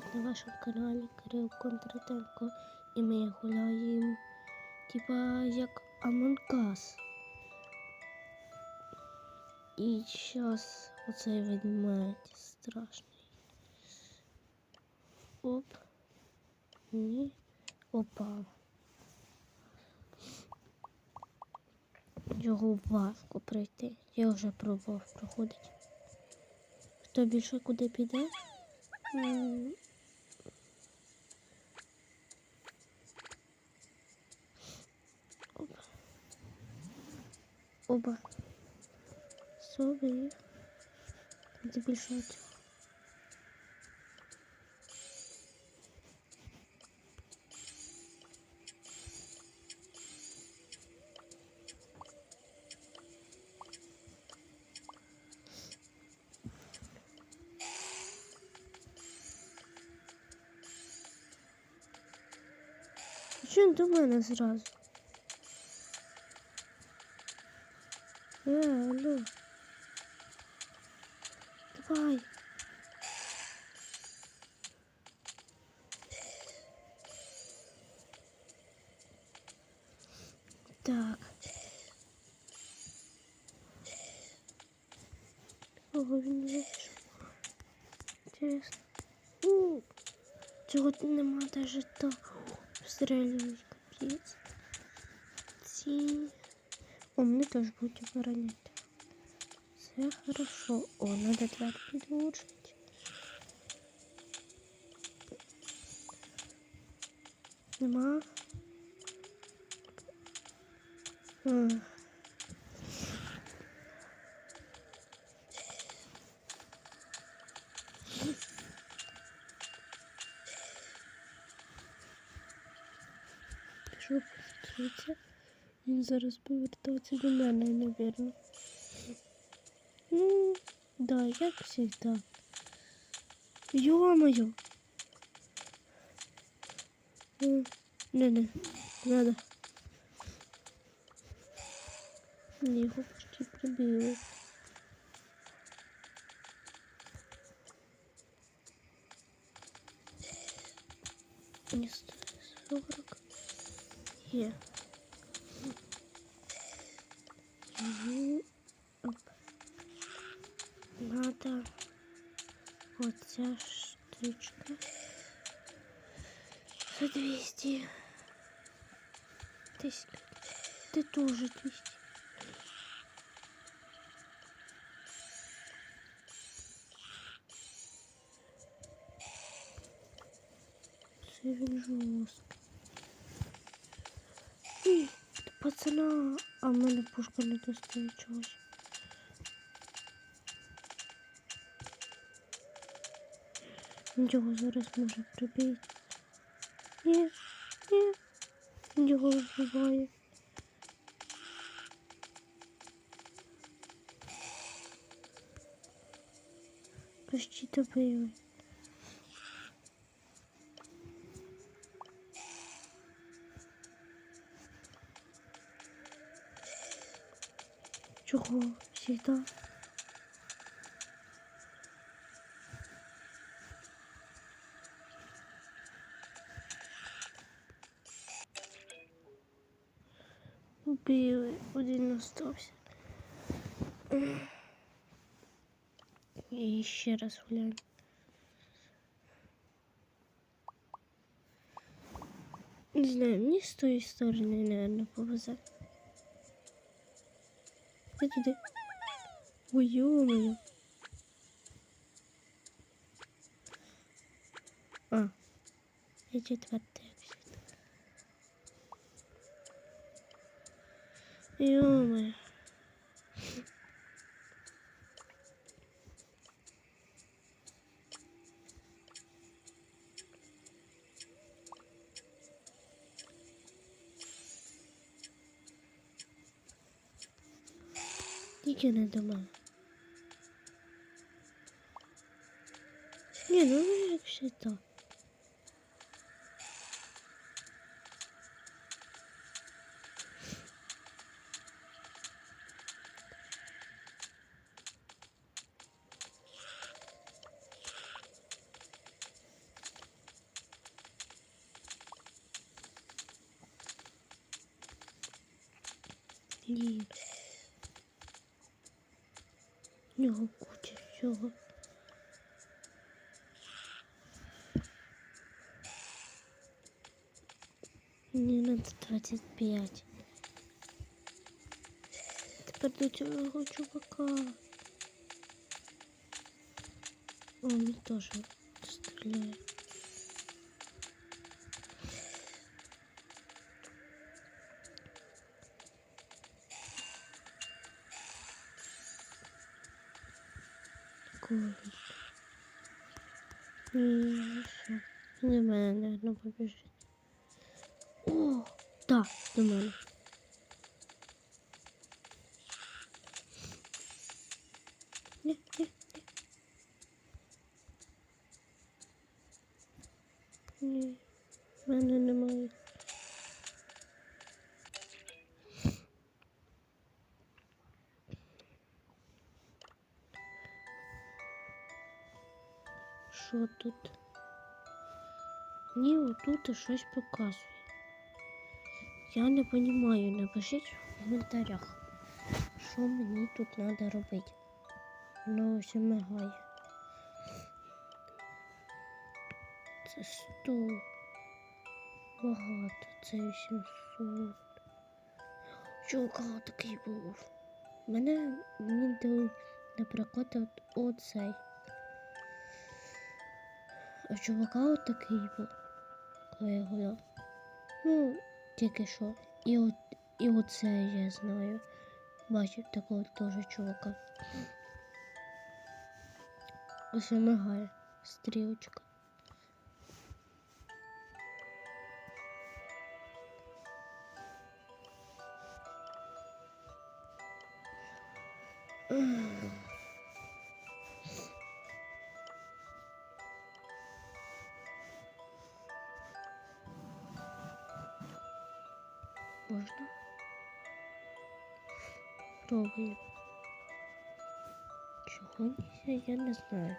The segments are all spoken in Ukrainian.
На вашому каналі Кирил Контратенко. І ми гуляємо типа як Us. І зараз оцей ведмедь страшний. Оп. Ні. Опа. Його важко пройти. Я вже пробував проходити. Хто більше куди піде? Оба. Собі. Це більше цього. Чого він до мене зразу? Так. Ого, він вийшов. У, Цього нема даже так. Обстрілюють капець. Ці. О, мене теж будуть обороняти. Все хорошо. О, надо двері підлучити. зараз повертатися до мене, мабуть. Ну, да, як завжди. Йо-моё! Не-не, надо. Не, его почти пробило. Не стоит сорок. Е. Yeah. Надо вот ця штучка за 200. Тысяч. Ты тоже 200. Це він Пацана, а в мене пушка не достає чогось. Його зараз може прибити. Ні, ні. Його вбиває. Почти добили. Чого? Всегда. Убили, один остався. І ще раз гуляємо. Не знаю, мені з тої сторони, наверное, повезе. Ти туди. Ой, ё-моё. А, я 你干的什么？你能不能写到？你。В нього куча всього. Мені надо 25. Тепер до цього чувака. О, мені теж стріляє. Колись. Ні, все. До мене, наверное, побіжить. О, так, до мене. Ні, ні, ні. Ні, в мене немає. Що тут? Ні, отут щось показує. Я не розумію, напишіть в коментарях, що мені тут треба робити. Воно ось мигає. Це 100. Багато, це 800. Чувака такий був. Мене мені дали, наприклад, оцей. А чувака от такий був, коли я гуляв. Ну, тільки що. І от і оце я знаю. Бачив такого теж чувака. Ось вимагає стрілочка. Можна? Пробую. Чого нельзя, я не знаю.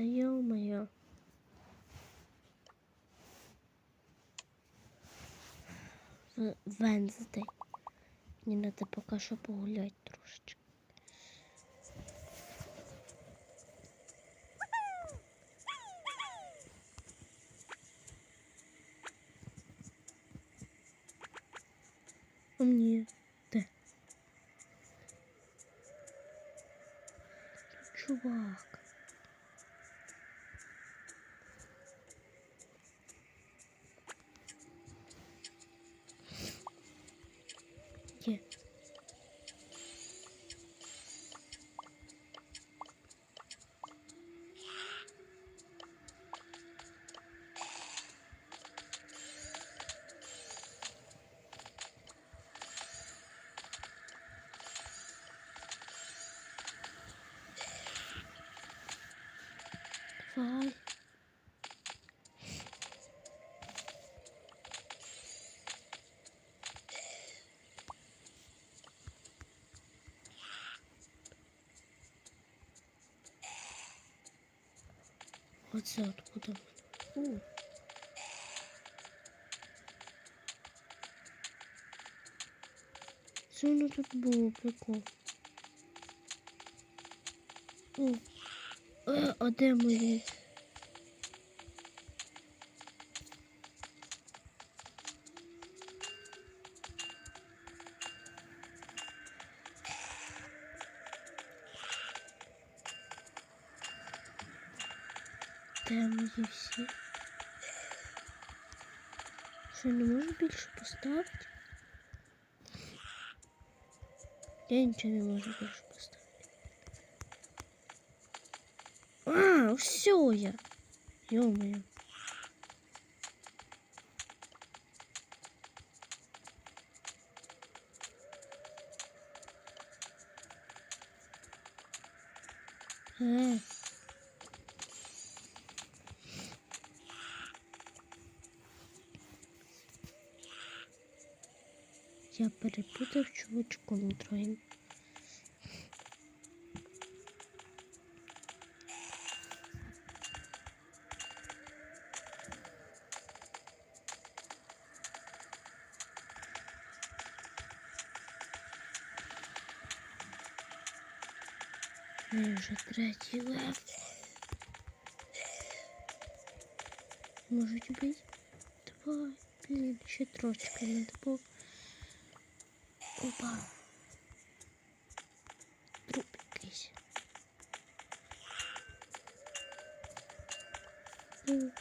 Да ё-моё. В- Венздей. Мені надо поки що погуляти трошечки. Tamam. Вот все откуда. У. Все, ну тут было прикол. О, А де мої? Де всі? Що, не можу більше поставити? Я нічого не можу більше А, все я. Ё-моё. А. Я перепутав на троим. Ми вже третій лев. Можуть бути? Давай, блін, ще трошечки надо було. Опа. Труп якийсь. Фу,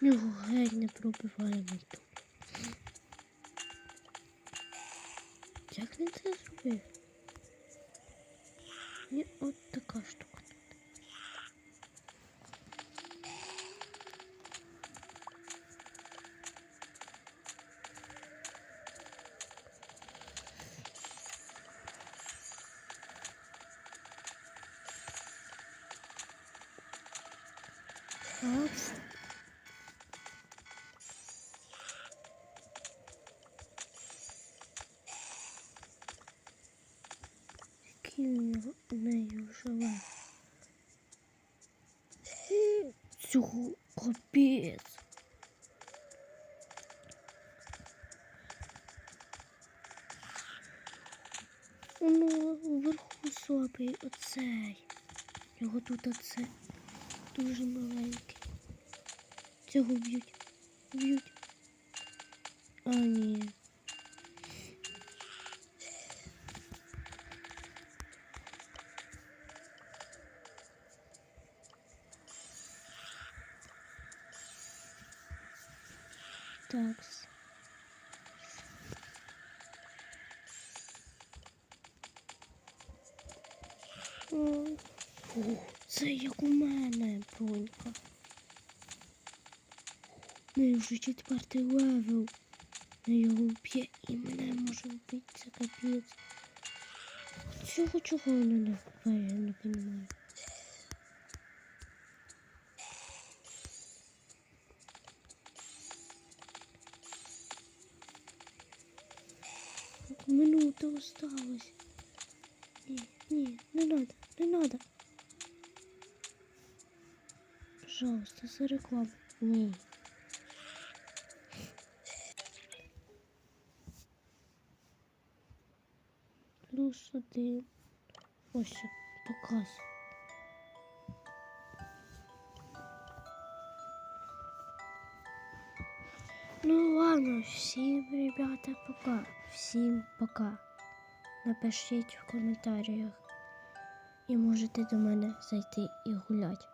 його геть не пробиваємо тут. Як він це зробив? И вот такая штука. Oops. Слабий оцей. Його тут оце дуже маленький. Цього б'ють. Б'ють. А, ні. Такс. О, це як у мене. Ну, вже четвертий левел. На його вб'є і мене може вбити, це капець. Цього чого вона не вбиває, я не розумію. Минута осталась. Ні, ні, не надо, не надо. Пожалуйста, за рекламу. Ні. Плюс один. Ось, показ. Ну ладно, всім, ребята, пока. Всім пока. Напишіть в коментарях. І можете до мене зайти і гуляти.